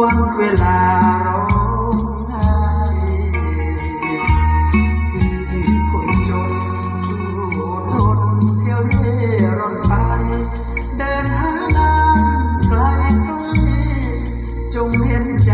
วันเวลาร้องไห้ที่คนจนสู้ทนเที่ยวเร่ร่อนไป เดินหางานไกลไกลจงเห็นใจ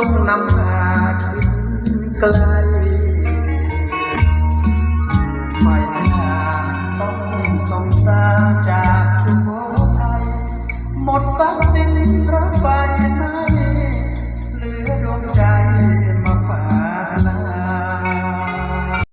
จงนำพาคินไกล